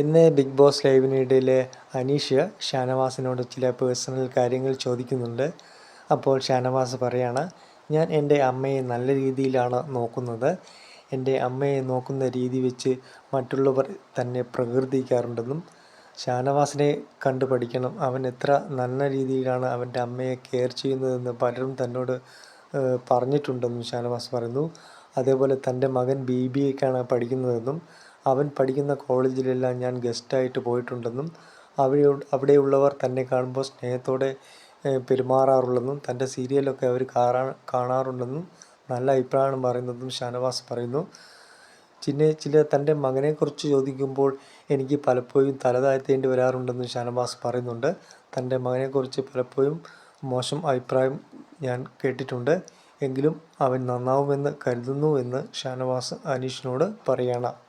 ഇന്ന് big boss ലൈവിനിടയിലെ അനീഷ് ഷാനവാസിനോട് ചില പേഴ്സണൽ കാര്യങ്ങൾ ചോദിക്കുന്നുണ്ട്. അപ്പോൾ ഷാനവാസ് പറയാണ് ഞാൻ എന്റെ അമ്മയെ നല്ല രീതിയിലാണ് നോക്കുന്നത്. എന്റെ അമ്മയെ നോക്കുന്ന രീതി വെച്ച് മറ്റുള്ളവർ തന്നെ പ്രകീർത്തിക്കാറുണ്ടെന്നും ഷാനവാസിനെ കണ്ടു പഠിക്കണം. അവൻ എത്ര നല്ല രീതിയിലാണ് അവന്റെ അമ്മയെ കെയർ ചെയ്യുന്നതെന്ന് പലരും തന്നോട് പറഞ്ഞിട്ടുണ്ടെന്നും ഷാനവാസ് പറയുന്നു. അതേപോലെ തന്റെ മകൻ ബി ബി എക്കാണ് പഠിക്കുന്നതെന്നും അവൻ പഠിക്കുന്ന കോളേജിലെല്ലാം ഞാൻ ഗസ്റ്റായിട്ട് പോയിട്ടുണ്ടെന്നും അവിടെ അവിടെയുള്ളവർ തന്നെ കാണുമ്പോൾ സ്നേഹത്തോടെ പെരുമാറാറുള്ളതും തന്റെ സീരിയലൊക്കെ അവർ കാണാ കാണാറുണ്ടെന്നും നല്ല അഭിപ്രായമാണ് പറയുന്നതെന്നും ഷാനവാസ് പറയുന്നു. പിന്നെ ചില തന്റെ മകനെക്കുറിച്ച് ചോദിക്കുമ്പോൾ എനിക്ക് പലപ്പോഴും തല വരാറുണ്ടെന്നും വരാറുണ്ടെന്ന് ഷാനവാസ് പറയുന്നുണ്ട്. തന്റെ മകനെക്കുറിച്ച് പലപ്പോഴും മോശം അഭിപ്രായം ഞാൻ കേട്ടിട്ടുണ്ട്. എങ്കിലും അവൻ നന്നാവുമെന്ന് കരുതുന്നു എന്ന് ഷാനവാസ് അനീഷിനോട് പറയണം.